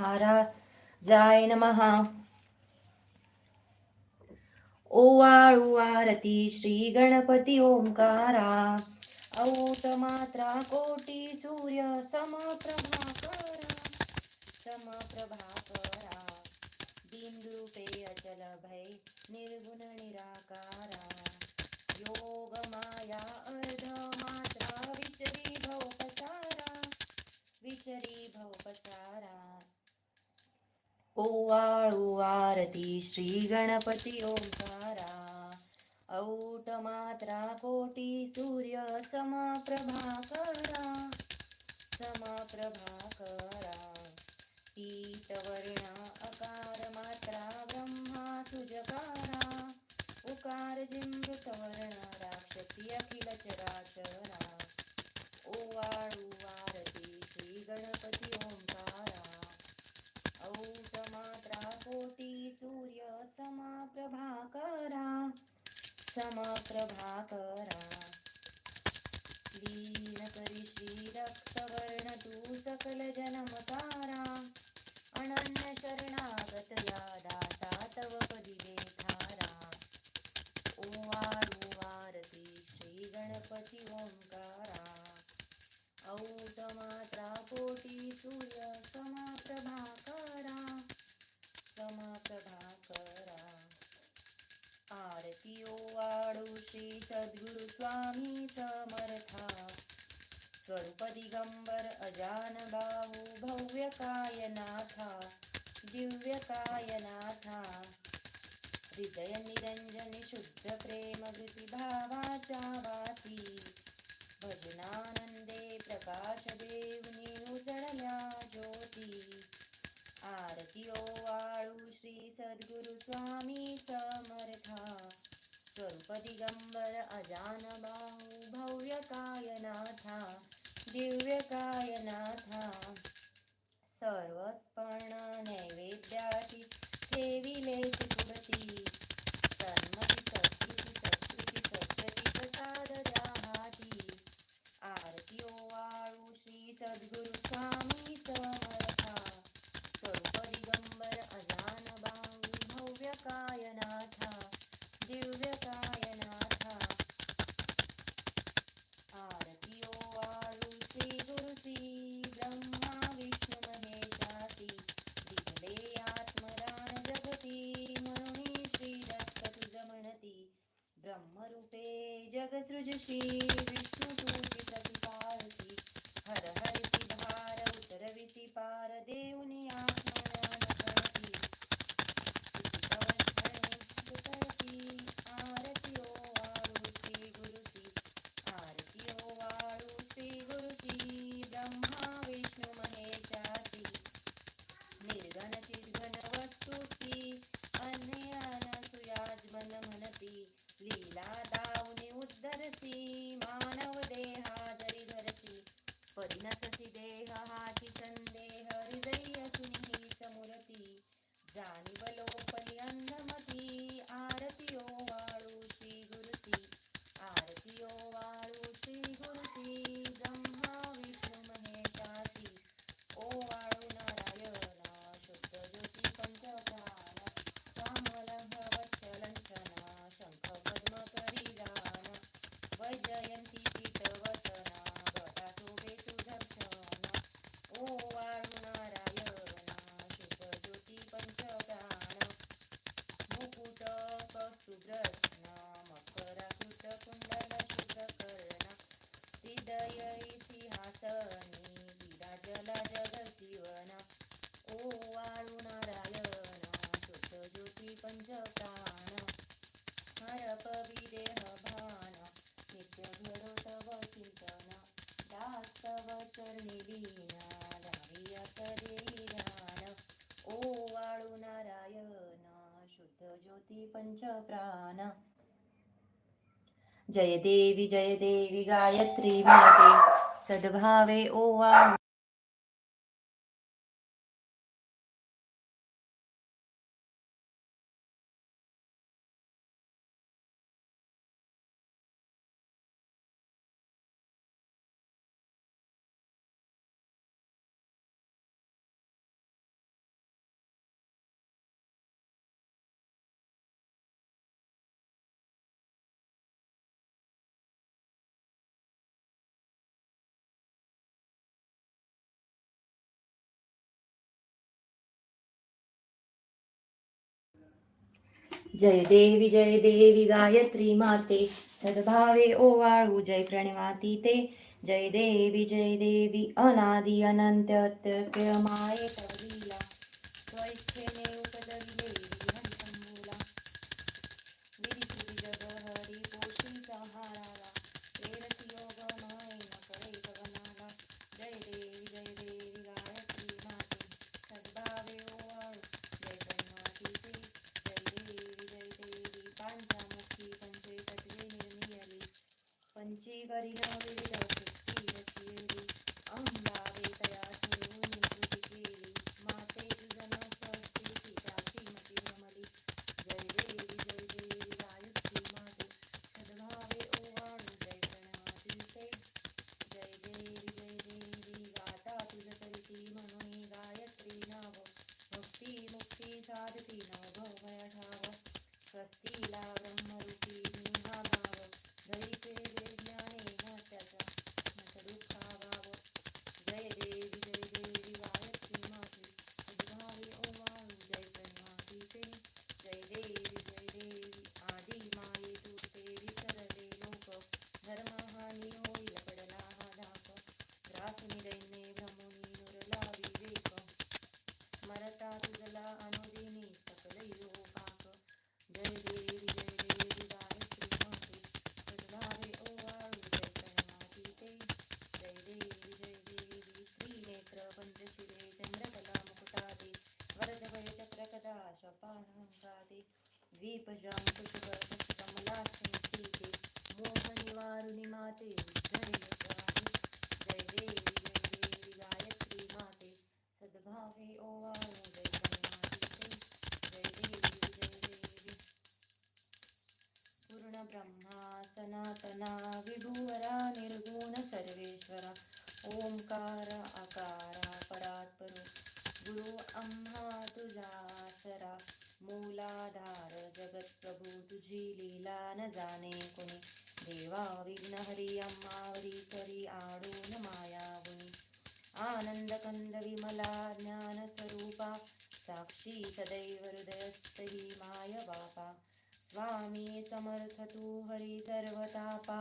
महाराजाय नमहा ओवाळुवारती श्री गणपती ओंकारा. औत मात्रा कोटी सूर्य समप्रभ. ओवाळू आरती श्री गणपती ओंकारा. औट मात्रा कोटी सूर्य समप्रभाकर. पंच प्राण जय देवी जय देवी गायत्री म्हणते सद्भावे ओवा जय देवी जय देवी गायत्री माते सद्भावे ओवाळू जय प्रणवाती ते जय देवी जय देवी अनादि अनंत अत्यप्य माये Everybody knows. साक्षी सदैव हृदयस्थ ही माय बापा स्वामी समर्थ तू हरी सर्वतापा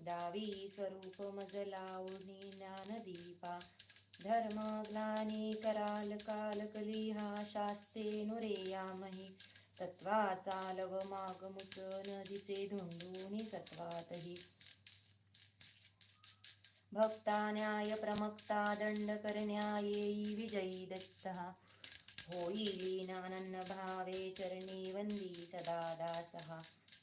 दावी स्वरूप मज लावणी ज्ञानदीपा। धर्म ग्लानी कराल काल कलिहा शास्ते नुरेयामही। तत्वा चालव मागमुच न दिसे धुंडूनी सत्वातही। भक्ता न्याय प्रमक्ता दंड करण्या येई विजयी दत्तः। होई नानन्न भावे चरणी वंदी सदा दासः।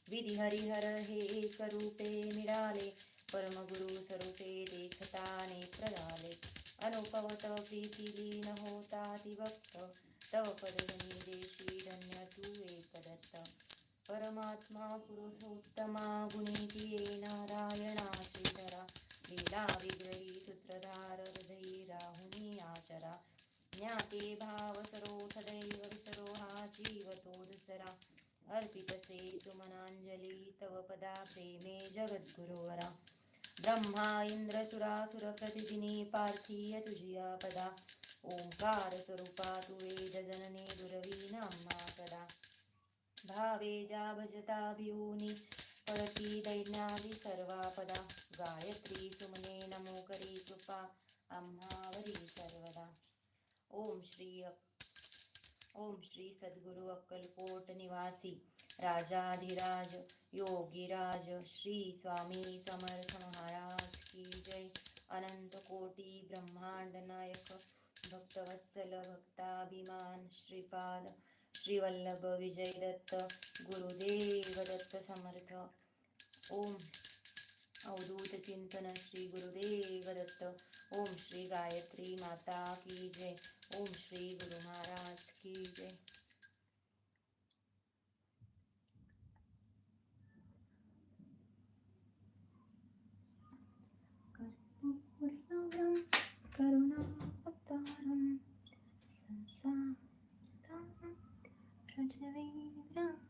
विधी हरिहर हे एक रूपे मिळाले परमगुरु स्वरूपे देखता नेत्रलाले अनुपवत प्रीती लीन होता ती भक्त तव पद देशी धन्य तू एकदत्त परमात्मा पुरुषोत्तमा गुणी भावे जा भजता भिऊनी परती दैन्यावी सर्वा पदा। गायत्री सुमने नमो करी कृपा आम्हावरी सर्वदा। ओम श्री ओम श्री सद्गुरु अक्कलकोट निवासी राजाधिराज योगीराज श्री स्वामी समर्थ महाराज की जय। अनंत कोटी ब्रह्मांड नायक भक्तवत्सल भक्ताभिमान श्रीपाद श्रीवल्लभ विजय दत्त गुरुदेव दत्त समर्थ. ओम अवधूत चिंतन श्री गुरुदेव दत्त. ओम श्री गायत्री माता की जय. ओम श्री गुरु महाराज की जय. to Geneva.